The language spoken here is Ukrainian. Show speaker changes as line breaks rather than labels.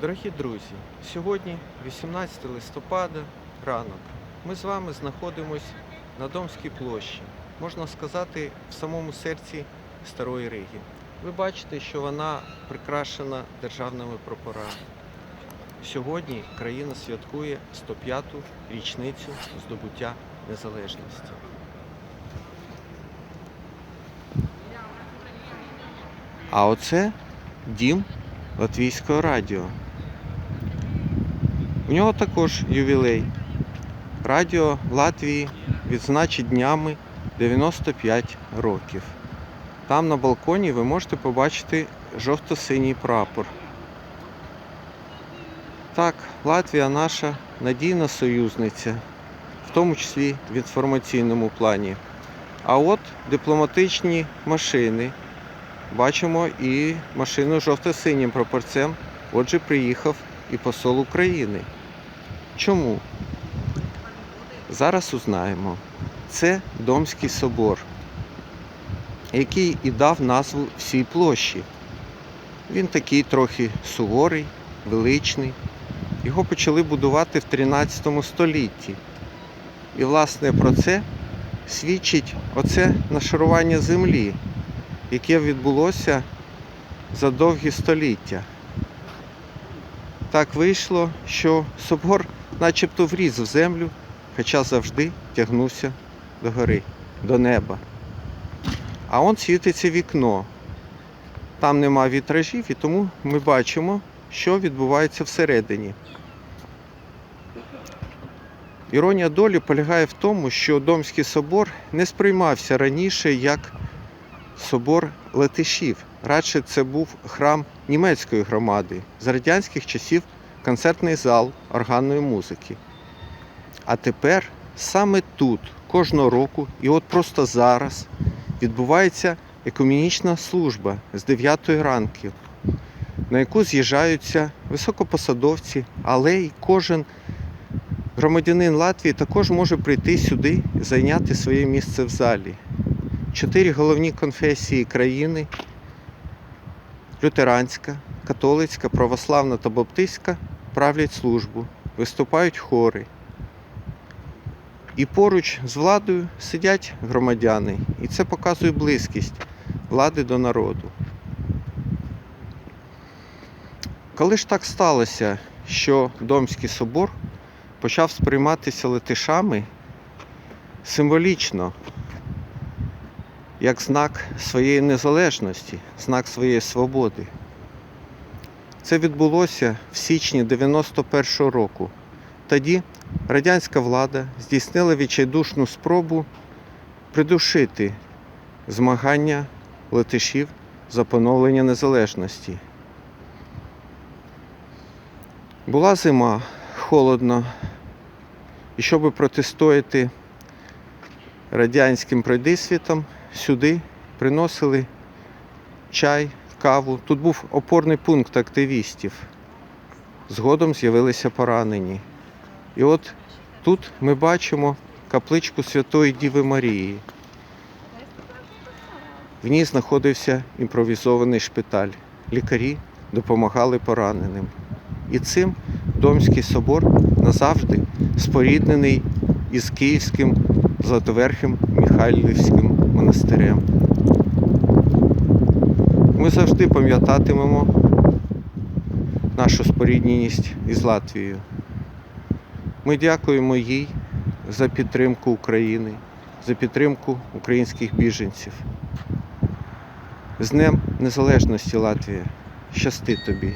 Дорогі друзі, сьогодні 18 листопада, ранок. Ми з вами знаходимось на Домській площі, можна сказати, в самому серці Старої Риги. Ви бачите, що вона прикрашена державними прапорами. Сьогодні країна святкує 105-ту річницю здобуття незалежності. А оце дім Латвійського радіо. У нього також ювілей. Радіо Латвії відзначить днями 95 років. Там на балконі ви можете побачити жовто-синій прапор. Так, Латвія наша надійна союзниця, в тому числі в інформаційному плані. А от дипломатичні машини. Бачимо і машину жовто-синім прапорцем. Отже, приїхав і посол України. Чому? Зараз узнаємо. Це Домський собор, який і дав назву всій площі. Він такий трохи суворий, величний. Його почали будувати в 13 столітті. І, власне, про це свідчить оце нашарування землі, яке відбулося за довгі століття. Так вийшло, що собор начебто вріз в землю, хоча завжди тягнувся до гори, до неба. А он світиться вікно. Там нема вітражів, і тому ми бачимо, що відбувається всередині. Іронія долі полягає в тому, що Домський собор не сприймався раніше як собор летишів. Радше це був храм німецької громади з радянських часів концертний зал органної музики. А тепер саме тут, кожного року, і от просто зараз відбувається екумінічна служба з 9 ранку, на яку з'їжджаються високопосадовці, але й кожен громадянин Латвії також може прийти сюди і зайняти своє місце в залі. Чотири головні конфесії країни лютеранська, католицька, православна та баптистська правлять службу, виступають хори. І поруч з владою сидять громадяни, і це показує близькість влади до народу. Коли ж так сталося, що Домський собор почав сприйматися летишами символічно, як знак своєї незалежності, знак своєї свободи. Це відбулося в січні 91-го року. Тоді радянська влада здійснила відчайдушну спробу придушити змагання летишів за поновлення незалежності. Була зима, холодно, і щоб протистояти радянським пройдисвітам, сюди приносили чай, каву. Тут був опорний пункт активістів. Згодом з'явилися поранені. І от тут ми бачимо капличку Святої Діви Марії. В ній знаходився імпровізований шпиталь. Лікарі допомагали пораненим. І цим Домський собор назавжди споріднений із Київським Златоверхим Михайлівським монастирем. Ми завжди пам'ятатимемо нашу спорідненість із Латвією. Ми дякуємо їй за підтримку України, за підтримку українських біженців. З Днем Незалежності Латвія. Щасти тобі!